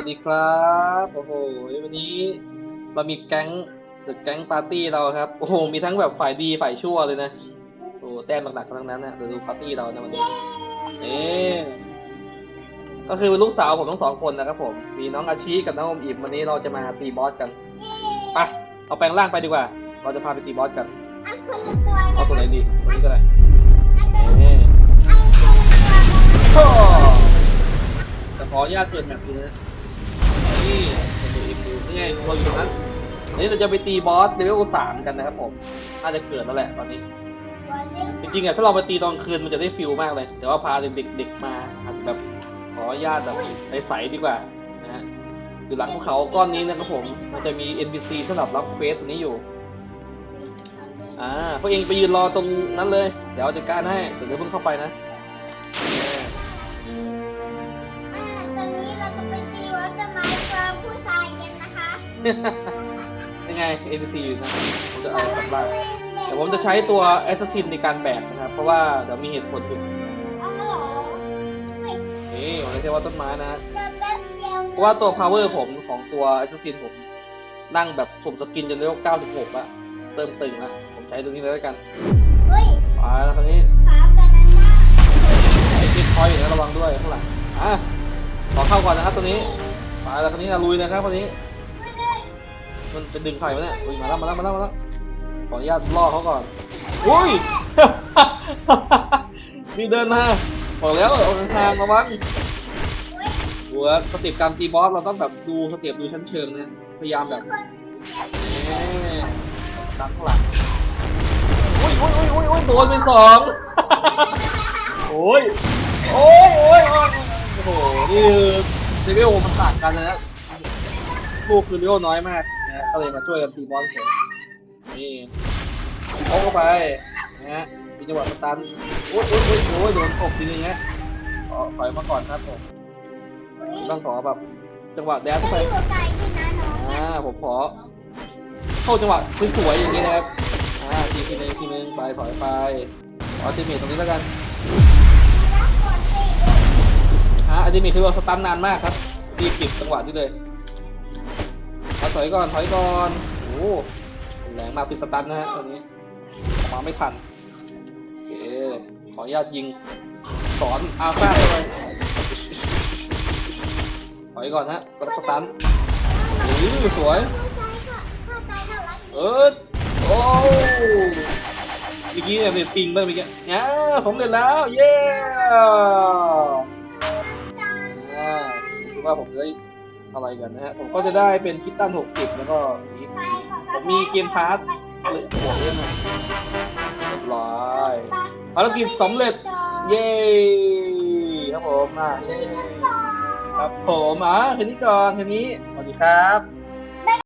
วัสดีครับโอ้โหวันนี้เรามีแก๊งเดอะแก๊งปาร์ตี้เราครับโอ้โหมีทั้งแบบฝ่ายดีฝ่ายชั่วเลยนะโอ้โหแต้มหลักๆทั้งนั้นนะเดี๋ยวดูปาร์ตี้เรานะวันนี้เอ๊ก็คือลูกสาวผมทั้งสองคนนะครับผมมีน้องอาชีกับน้องอมอิมวันนี้เราจะมาตีบอสกันไปเอาแปลงร่างไปดีกว่า เราจะพาไปตีบอสกันเอาตัวไหนดีตัวนี้ก็ได้อันตัวเอ๊ะอันคนละตัวกันนะโอ้แต่ขออนุญาตเปิดแมปดูนะ นี่เป็นดูอีกดูนี่ไงเราอยู่ตรงนั้นอันนี้เราจะไปตีบอสเลเวลสามกันนะครับผมน่าจะเกิดแล้วแหละตอนนี้ จริงๆอะถ้าเราไปตีตอนคืนมันจะได้ฟิลมากเลย แต่ว่าพาเด็กๆมาอาจจะแบบขออนุญาตแบบใสๆดีกว่านะฮะอยู่หลังภูเขาก้อนนี้นะครับผม มันจะมี NPC สำหรับรับเควสตัวนี้อยู่อ่าพวกเองไปยืนรอตรงนั้นเลย เดี๋ยวจัดการให้เดี๋ยวเพิ่งเข้าไปนะ ยังไง NPC อยู่นะผมจะเอากลับบ้านแต่ผมจะใช้ตัวแอสซินในการแบกนะครับ เพราะว่าเดี๋ยวมีเหตุผลอยู่นี่ผมจะใช้ว่าต้นไม้นะ เพราะว่าตัว power ผมของตัว assassin ผมนั่งแบบสมสกินจนเลเวล96ละเติมตึงละผมใช้ตัวนี้เลยแล้วกันไปแล้วคราวนี้ขาบานาน่าไอ้คิดคอยอยู่นะระวังด้วยข้างหลังอะขอเข้าก่อนนะครับตัวนี้ไปแล้วคราวนี้ลุยนะครับคราวนี้ มันจะดึงใครวะเนี่ยอุ้ยมาแล้วมาแล้วมาแล้วมาแล้วขออนุญาตล่อเขาก่อนอุ้ยนี่เดินมาบอกแล้วเอาทางระวังเฮ้ยหัวสเต็ปการตีบอสเราต้องแบบดูสเต็ปดูชั้นเชิงนะพยายามแบบคนเสียเอ๊ะดังข้างหลังโอ้ยโอ้ยโอ้ยโอ้ยโอ้ยโดนไปสองโอ้ยโอ้ยโอ้ยโอ้ยโอ้โหนี่คือเลเวลมันต่างกันนะฮะลูกคือเลเวลน้อยมากนะฮะ ก็เลยมาช่วยกันตีบอลเสร็จนี่โอ้เข้าไปนะฮะมีจังหวะสตันโอ้ยโอ้ยโอ้ยโอ้ยโดนตบทีนึงฮะขอถอยมาก่อนครับผมต้องขอแบบจังหวะแดนเข้าไปองอ่าผมขอเข้าจังหวะสวยๆอย่างนี้นะครับอ่าทีทีนึงทีนึงไปถอยไปขออัลติเมทตรงนี้แล้วกันรักก่อนสิอ่าอัลติเมทคือว่าสตันนานมากครับรีบเก็บจังหวะนี้เลย เอาถอยก่อนถอยก่อนโอ้โหแรงมากปิดสตันนะฮะตอนนี้ออกมาไม่ทันโอเคขออนุญาตยิงสอนอาฟาเลยถอยก่อนฮะกดสตันโอ้ยสวย เออโอ้เมื่อกี้เนี่ยเป็นปิงเมื่อกี้เนี่ยสำเร็จแล้ว เย้อ่าดูว่าผมจะได้ อะไรกันนะฮะ ผมก็จะได้เป็นคิตตันหกสิบแล้วก็มีผมมีเกมพาร์ทเลยหัวเล่นนะเรียบร้อยภารกิจสำเร็จ เย้ครับผมอะเย้ครับผมอะคืนนี้ก่อนคืนนี้สวัสดีครับ